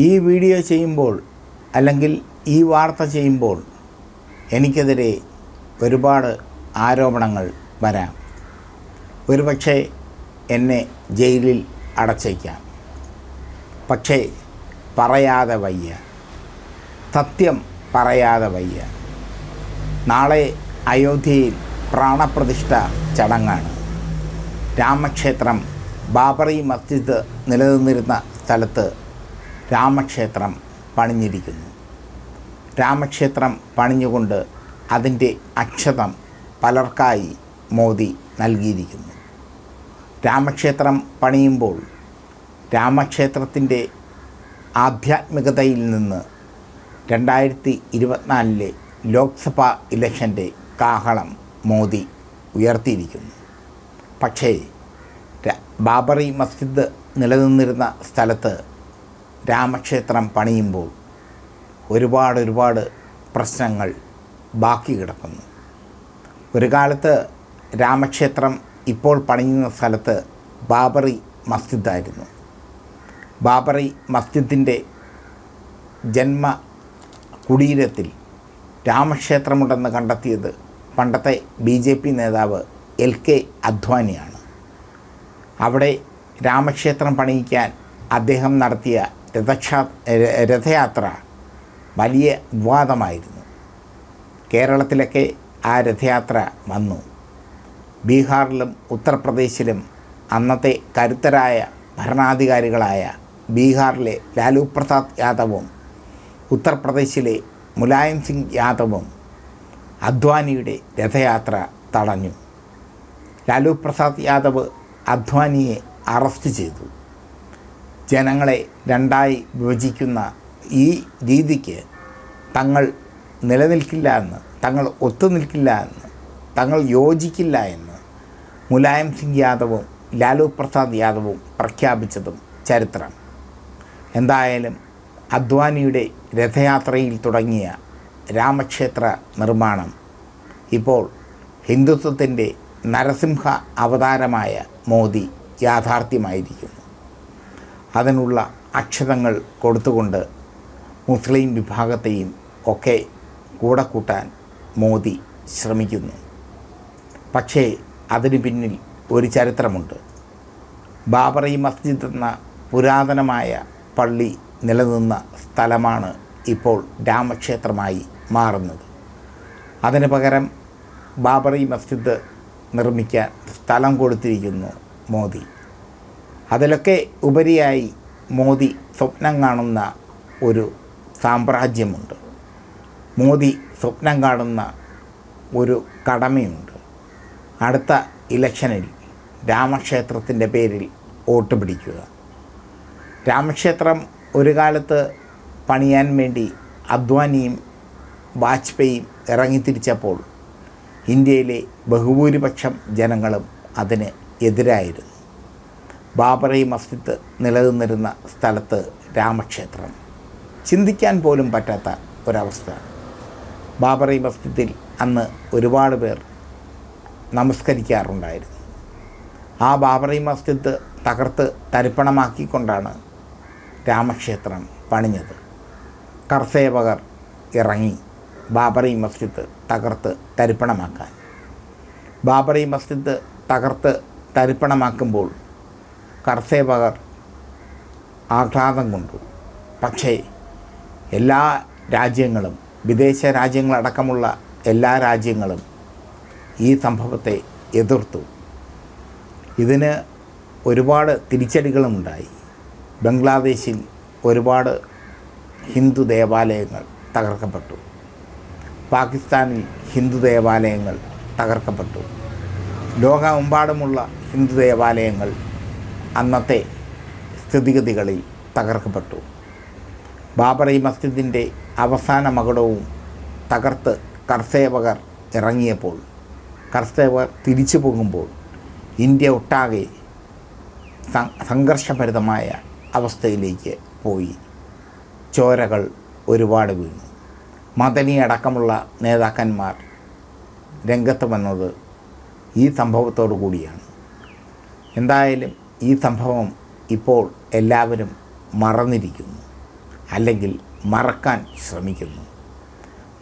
ഈ വീഡിയോ ചെയ്യുമ്പോൾ അല്ലെങ്കിൽ ഈ വാർത്ത ചെയ്യുമ്പോൾ എനിക്കെതിരെ ഒരുപാട് ആരോപണങ്ങൾ വരാം. ഒരുപക്ഷെ എന്നെ ജയിലിൽ അടച്ചേക്കാം. പക്ഷേ പറയാതെ വയ്യ. സത്യം പറയാതെ വയ്യ. നാളെ അയോധ്യയിൽ പ്രാണപ്രതിഷ്ഠ ചടങ്ങാണ്. രാമക്ഷേത്രം ബാബറി മസ്ജിദ് നിലനിന്നിരുന്ന സ്ഥലത്ത് രാമക്ഷേത്രം പണിഞ്ഞിരിക്കുന്നു. രാമക്ഷേത്രം പണിഞ്ഞുകൊണ്ട് അതിന്റെ അക്ഷതം പലർക്കായി മോദി നൽകിയിരിക്കുന്നു. രാമക്ഷേത്രം പണിയുമ്പോൾ രാമക്ഷേത്രത്തിന്റെ ആധ്യാത്മികതയിൽ നിന്ന് രണ്ടായിരത്തി ഇരുപത്തിനാലിലെ ലോക്സഭാ ഇലക്ഷന്റെ കാഹളം മോദി ഉയർത്തിയിരിക്കുന്നു. പക്ഷേ ബാബറി മസ്ജിദ് നിലനിന്നിരുന്ന സ്ഥലത്ത് രാമക്ഷേത്രം പണിയുമ്പോൾ ഒരുപാട് ഒരുപാട് പ്രശ്നങ്ങൾ ബാക്കി കിടക്കുന്നു. ഒരു കാലത്ത് രാമക്ഷേത്രം ഇപ്പോൾ പണിയുന്ന സ്ഥലത്ത് ബാബറി മസ്ജിദായിരുന്നു. ബാബറി മസ്ജിദിന്റെ ജന്മ കുടീരത്തിൽ രാമക്ഷേത്രമുണ്ടെന്ന് കണ്ടെത്തിയത് പണ്ടത്തെ ബി ജെ പി നേതാവ് എൽ കെ അദ്വാനിയാണ്. അവിടെ രാമക്ഷേത്രം പണിയിക്കാൻ അദ്ദേഹം നടത്തിയ രഥക്ഷാ രഥയാത്ര വലിയ വിവാദമായിരുന്നു. കേരളത്തിലൊക്കെ ആ രഥയാത്ര വന്നു. ബീഹാറിലും ഉത്തർപ്രദേശിലും അന്നത്തെ കരുത്തരായ ഭരണാധികാരികളായ ബീഹാറിലെ ലാലു പ്രസാദ് യാദവും ഉത്തർപ്രദേശിലെ മുലായം സിംഗ് യാദവും അദ്വാനിയുടെ രഥയാത്ര തടഞ്ഞു. ലാലു പ്രസാദ് യാദവ് അദ്വാനിയെ അറസ്റ്റ് ചെയ്തു. ജനങ്ങളെ രണ്ടായി വിഭജിക്കുന്ന ഈ രീതിക്ക് തങ്ങൾ നിലനിൽക്കില്ല എന്ന് തങ്ങൾ ഒത്തുനിൽക്കില്ല എന്ന് തങ്ങൾ യോജിക്കില്ല എന്ന് മുലായം സിംഗ് യാദവും ലാലു പ്രസാദ് യാദവും പ്രഖ്യാപിച്ചതും ചരിത്രം. എന്തായാലും അദ്വാനിയുടെ രഥയാത്രയിൽ തുടങ്ങിയ രാമക്ഷേത്ര നിർമ്മാണം ഇപ്പോൾ ഹിന്ദുത്വത്തിന്റെ നരസിംഹ അവതാരമായ മോദി യാഥാർത്ഥ്യമായിരിക്കുന്നു. അതിനുള്ള അക്ഷരങ്ങൾ കൊടുത്തുകൊണ്ട് മുസ്ലിം വിഭാഗത്തെയും ഒക്കെ കൂടെ കൂട്ടാൻ മോദി ശ്രമിക്കുന്നു. പക്ഷേ അതിന് പിന്നിൽ ഒരു ചരിത്രമുണ്ട്. ബാബറി മസ്ജിദ് എന്ന പുരാതനമായ പള്ളി നിലനിന്ന സ്ഥലമാണ് ഇപ്പോൾ രാമക്ഷേത്രമായി മാറുന്നത്. അതിന് പകരം ബാബറി മസ്ജിദ് നിർമ്മിക്കാൻ സ്ഥലം കൊടുത്തിരിക്കുന്നു മോദി. അതിലൊക്കെ ഉപരിയായി മോദി സ്വപ്നം കാണുന്ന ഒരു സാമ്രാജ്യമുണ്ട്. മോദി സ്വപ്നം കാണുന്ന ഒരു കടമയുണ്ട്. അടുത്ത ഇലക്ഷനിൽ രാമക്ഷേത്രത്തിന്റെ പേരിൽ വോട്ട് പിടിക്കുക. രാമക്ഷേത്രം ഒരു കാലത്ത് പണിയാൻ വേണ്ടി അദ്വാനിയും വാജ്പേയിയും ഇറങ്ങിത്തിരിച്ചപ്പോൾ ഇന്ത്യയിലെ ബഹുഭൂരിപക്ഷം ജനങ്ങളും അതിന് എതിരായിരുന്നു. ബാബറി മസ്ജിദ് നിലനിന്നിരുന്ന സ്ഥലത്ത് രാമക്ഷേത്രം. ചിന്തിക്കാൻ പോലും പറ്റാത്ത ഒരവസ്ഥ. ബാബറി മസ്ജിദിൽ അന്ന് ഒരുപാട് പേർ നമസ്കരിക്കാറുണ്ടായിരുന്നു. ആ ബാബറി മസ്ജിദ് തകർത്ത് തരിപ്പണമാക്കിക്കൊണ്ടാണ് രാമക്ഷേത്രം പണിഞ്ഞത്. കർസേവകർ ഇറങ്ങി ബാബറി മസ്ജിദ് തകർത്ത് തരിപ്പണമാക്കാൻ. ബാബറി മസ്ജിദ് തകർത്ത് തരിപ്പണമാക്കുമ്പോൾ കർസേവകർ ആഹ്ലാദം കൊണ്ടു. പക്ഷേ എല്ലാ രാജ്യങ്ങളും വിദേശ രാജ്യങ്ങളടക്കമുള്ള എല്ലാ രാജ്യങ്ങളും ഈ സംഭവത്തെ എതിർത്തു. ഇതിന് ഒരുപാട് തിരിച്ചടികളുമുണ്ടായി. ബംഗ്ലാദേശിൽ ഒരുപാട് ഹിന്ദു ദേവാലയങ്ങൾ തകർക്കപ്പെട്ടു. പാകിസ്ഥാനിൽ ഹിന്ദു ദേവാലയങ്ങൾ തകർക്കപ്പെട്ടു. ലോകമെമ്പാടുമുള്ള ഹിന്ദു ദേവാലയങ്ങൾ അന്നത്തെ സ്ഥിതിഗതികളിൽ തകർക്കപ്പെട്ടു. ബാബറി മസ്ജിദിന്റെ അവസാന മകുടവും തകർത്ത് കർസേവകർ ഇറങ്ങിയപ്പോൾ കർസേവർ തിരിച്ചു പോകുമ്പോൾ ഇന്ത്യ ഒട്ടാകെ സംഘർഷഭരിതമായ അവസ്ഥയിലേക്ക് പോയി. ചോരകൾ ഒരുപാട് വീണു. മദനി അടക്കമുള്ള നേതാക്കന്മാർ രംഗത്ത് വന്നത് ഈ സംഭവത്തോടു കൂടിയാണ്. എന്തായാലും ഈ സംഭവം ഇപ്പോൾ എല്ലാവരും മറന്നിരിക്കുന്നു അല്ലെങ്കിൽ മറക്കാൻ ശ്രമിക്കുന്നു.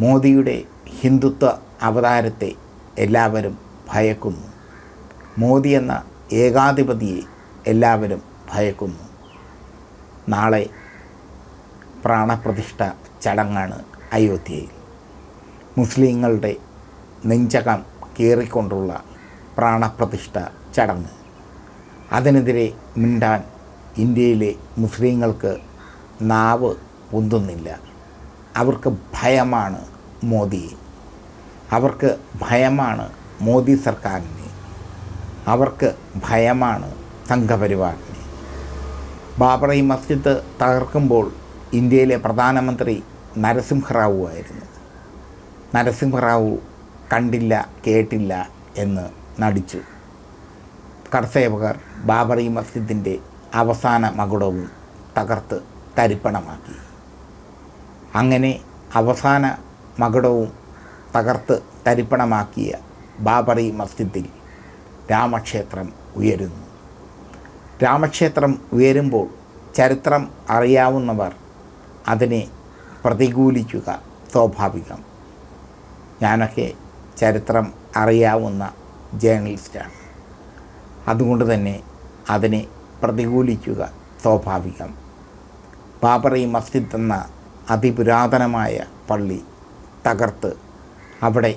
മോദിയുടെ ഹിന്ദുത്വ അവതാരത്തെ എല്ലാവരും ഭയക്കുന്നു. മോദി എന്ന ഏകാധിപതിയെ എല്ലാവരും ഭയക്കുന്നു. നാളെ പ്രാണപ്രതിഷ്ഠ ചടങ്ങാണ് അയോധ്യയിൽ. മുസ്ലിങ്ങളുടെ നെഞ്ചകം കീറിക്കൊണ്ടുള്ള പ്രാണപ്രതിഷ്ഠ ചടങ്ങ്. അതിനെതിരെ മിണ്ടാൻ ഇന്ത്യയിലെ മുസ്ലിങ്ങൾക്ക് നാവ് പൊന്തുന്നില്ല. അവർക്ക് ഭയമാണ് മോദിയെ അവർക്ക് ഭയമാണ് മോദി സർക്കാരിനെ. അവർക്ക് ഭയമാണ് സംഘപരിവാറിനെ. ബാബറി മസ്ജിദ് തകർക്കുമ്പോൾ ഇന്ത്യയിലെ പ്രധാനമന്ത്രി നരസിംഹറാവു ആയിരുന്നു. നരസിംഹറാവു കണ്ടില്ല കേട്ടില്ല എന്ന് നടിച്ചു. കർസേവകർ ബാബറി മസ്ജിദിന്റെ അവസാന മകുടവും തകർത്ത് തരിപ്പണമാക്കി. അങ്ങനെ അവസാന മകുടവും തകർത്ത് തരിപ്പണമാക്കിയ ബാബറി മസ്ജിദിൽ രാമക്ഷേത്രം ഉയരുന്നു. രാമക്ഷേത്രം ഉയരുമ്പോൾ ചരിത്രം അറിയാവുന്നവർ അതിനെ പ്രതികൂലിക്കുക സ്വാഭാവികം. ഞാനൊക്കെ ചരിത്രം അറിയാവുന്ന ജേർണലിസ്റ്റാണ് അതുകൊണ്ട് തന്നെ അതിനെ പ്രതികൂലിക്കുക സ്വാഭാവികം. ബാബറി മസ്ജിദ് എന്ന അതിപുരാതനമായ പള്ളി തകർത്ത് അവിടെ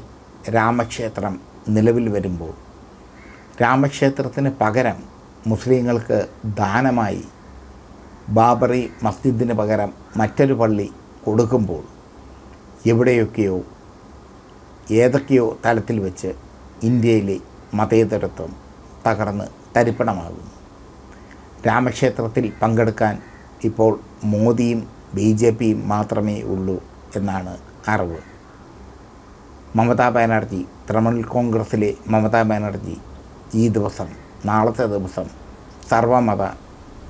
രാമക്ഷേത്രം നിലവിൽ വരുമ്പോൾ രാമക്ഷേത്രത്തിന് പകരം മുസ്ലിങ്ങൾക്ക് ദാനമായി ബാബറി മസ്ജിദിന് പകരം മറ്റൊരു പള്ളി കൊടുക്കുമ്പോൾ എവിടെയൊക്കെയോ ഏതൊക്കെയോ തലത്തിൽ വെച്ച് ഇന്ത്യയിലെ മതേതരത്വം തകർന്ന് തരിപ്പണമാകുന്നു. രാമക്ഷേത്രത്തിൽ പങ്കെടുക്കാൻ ഇപ്പോൾ മോദിയും ബി ജെ പിയും മാത്രമേ ഉള്ളൂ എന്നാണ് അറിവ്. മമതാ ബാനർജി തൃണമൂൽ കോൺഗ്രസ്സിലെ മമതാ ബാനർജി ഈ ദിവസം നാളത്തെ ദിവസം സർവമത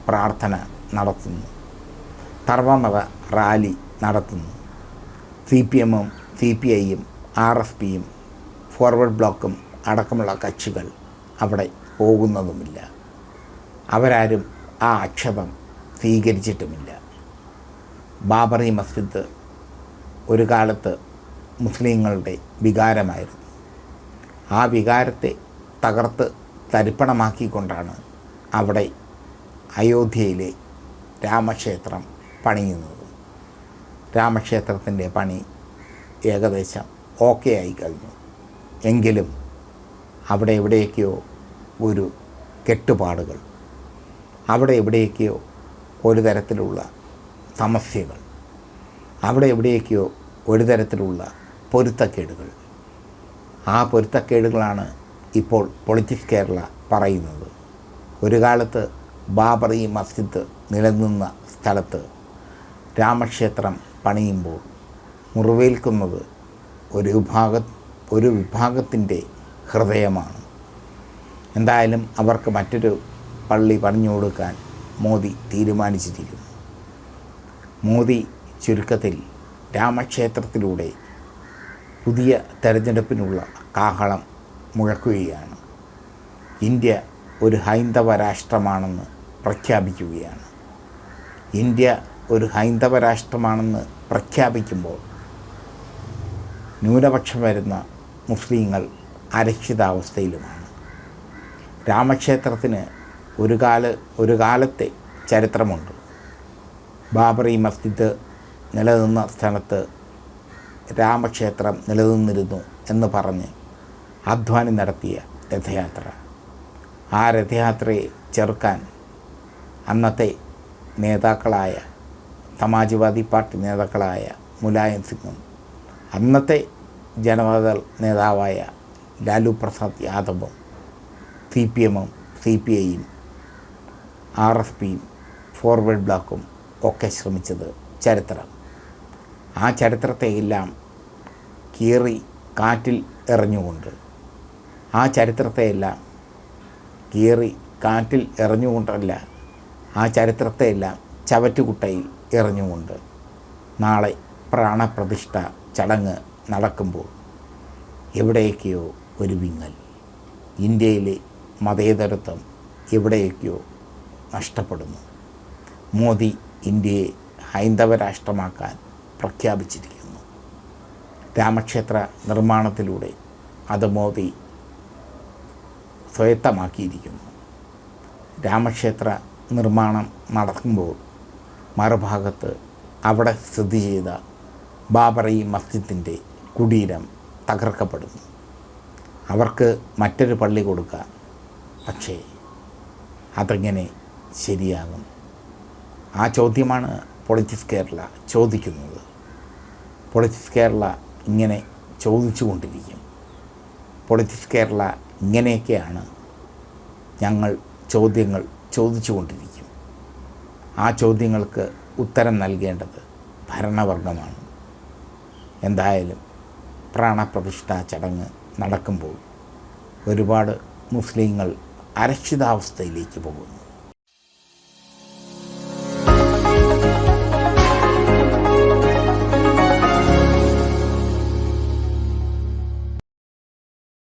പ്രാർത്ഥന നടത്തുന്നു. സർവമത റാലി നടത്തുന്നു. സി പി എമ്മും സി പി ഐയും ആർ എസ് പിയും ഫോർവേഡ് ബ്ലോക്കും അടക്കമുള്ള കക്ഷികൾ അവിടെ പോകുന്നതുമില്ല. അവരാരും ആ ആക്ഷേപം സ്വീകരിച്ചിട്ടുമില്ല. ബാബറി മസ്ജിദ് ഒരു കാലത്ത് മുസ്ലിങ്ങളുടെ വികാരമായിരുന്നു. ആ വികാരത്തെ തകർത്ത് തരിപ്പണമാക്കിക്കൊണ്ടാണ് അവിടെ അയോധ്യയിലെ രാമക്ഷേത്രം പണിയുന്നത്. രാമക്ഷേത്രത്തിന്റെ പണി ഏകദേശം ഓക്കെ ആയി കഴിഞ്ഞു. എങ്കിലും അവിടെ എവിടെയൊക്കെയോ ഒരു കെട്ടുപാടുകൾ. അവിടെ എവിടെയൊക്കെയോ ഒരു തരത്തിലുള്ള സമസ്യകൾ അവിടെ എവിടെയൊക്കെയോ ഒരു തരത്തിലുള്ള പൊരുത്തക്കേടുകൾ. ആ പൊരുത്തക്കേടുകളാണ് ഇപ്പോൾ പൊളിറ്റിക്സ് കേരള പറയുന്നത്. ഒരു കാലത്ത് ബാബറി മസ്ജിദ് നിലനിന്ന സ്ഥലത്ത് രാമക്ഷേത്രം പണിയുമ്പോൾ മുറിവേൽക്കുന്നത് ഒരു വിഭാഗ ഒരു വിഭാഗത്തിന്റെ ഹൃദയമാണ്. എന്തായാലും അവർക്ക് മറ്റൊരു പള്ളി പണിഞ്ഞു കൊടുക്കാൻ മോദി തീരുമാനിച്ചിരിക്കുന്നു. മോദി ചുരുക്കത്തിൽ രാമക്ഷേത്രത്തിലൂടെ പുതിയ തെരഞ്ഞെടുപ്പിനുള്ള കാഹളം മുഴക്കുകയാണ്. ഇന്ത്യ ഒരു ഹൈന്ദവ രാഷ്ട്രമാണെന്ന് പ്രഖ്യാപിക്കുകയാണ്. ഇന്ത്യ ഒരു ഹൈന്ദവ രാഷ്ട്രമാണെന്ന് പ്രഖ്യാപിക്കുമ്പോൾ ന്യൂനപക്ഷം വരുന്ന മുസ്ലിങ്ങൾ അരക്ഷിതാവസ്ഥയിലുമാണ്. രാമക്ഷേത്രത്തിന് ഒരു കാല ഒരു കാലത്തെ ചരിത്രമുണ്ട്. ബാബറി മസ്ജിദ് നിലനിന്ന സ്ഥലത്ത് രാമക്ഷേത്രം നിലനിന്നിരുന്നു എന്ന് പറഞ്ഞ് അധ്വാനം നടത്തിയ രഥയാത്ര. ആ രഥയാത്രയെ ചെറുക്കാൻ അന്നത്തെ നേതാക്കളായ സമാജ്വാദി പാർട്ടി നേതാക്കളായ മുലായം സിംഗും അന്നത്തെ ജനതാദൾ നേതാവായ ലാലു പ്രസാദ് യാദവും സി പി എമ്മും സി പി ഐയും ആർ എസ് പിയും ഫോർവേഡ് ബ്ലോക്കും ഒക്കെ ശ്രമിച്ചത് ചരിത്രം. ആ ചരിത്രത്തെയെല്ലാം കീറി കാറ്റിൽ എറിഞ്ഞുകൊണ്ട്. ആ ചരിത്രത്തെയെല്ലാം കീറി കാറ്റിൽ എറിഞ്ഞുകൊണ്ടല്ല ആ ചരിത്രത്തെയെല്ലാം ചവറ്റുകുട്ടയിൽ എറിഞ്ഞുകൊണ്ട് നാളെ പ്രാണപ്രതിഷ്ഠ ചടങ്ങ് നടക്കുമ്പോൾ എവിടെയൊക്കെയോ ഒരു വിങ്ങൽ ഇന്ത്യയിലെ മതേതരത്വം എവിടെയൊക്കെയോ നഷ്ടപ്പെടുന്നു. മോദി ഇന്ത്യയെ ഹൈന്ദവ രാഷ്ട്രമാക്കാൻ പ്രഖ്യാപിച്ചിരിക്കുന്നു. രാമക്ഷേത്ര നിർമ്മാണത്തിലൂടെ അത് മോദി സ്വയത്തമാക്കിയിരിക്കുന്നു. രാമക്ഷേത്ര നിർമ്മാണം നടക്കുമ്പോൾ മറുഭാഗത്ത് അവിടെ സ്ഥിതി ചെയ്ത ബാബറി മസ്ജിദിന്റെ കുടീരം തകർക്കപ്പെടുന്നു. അവർക്ക് മറ്റൊരു പള്ളി കൊടുക്കാം പക്ഷേ അതെങ്ങനെ ശരിയാകും. ആ ചോദ്യമാണ് പൊളിറ്റിക്സ് കേരള ചോദിക്കുന്നത്. പൊളിറ്റിക്സ് കേരള ഇങ്ങനെ ചോദിച്ചു കൊണ്ടിരിക്കും പൊളിറ്റിക്സ് കേരള ഇങ്ങനെയൊക്കെയാണ് ഞങ്ങൾ ചോദ്യങ്ങൾ ചോദിച്ചു കൊണ്ടിരിക്കും ആ ചോദ്യങ്ങൾക്ക് ഉത്തരം നൽകേണ്ടത് ഭരണവർഗമാണ്. എന്തായാലും പ്രാണപ്രതിഷ്ഠാ ചടങ്ങ് നടക്കുമ്പോൾ ഒരുപാട് മുസ്ലിങ്ങൾ അരക്ഷിതാവസ്ഥയിലേക്ക് പോകുന്നു.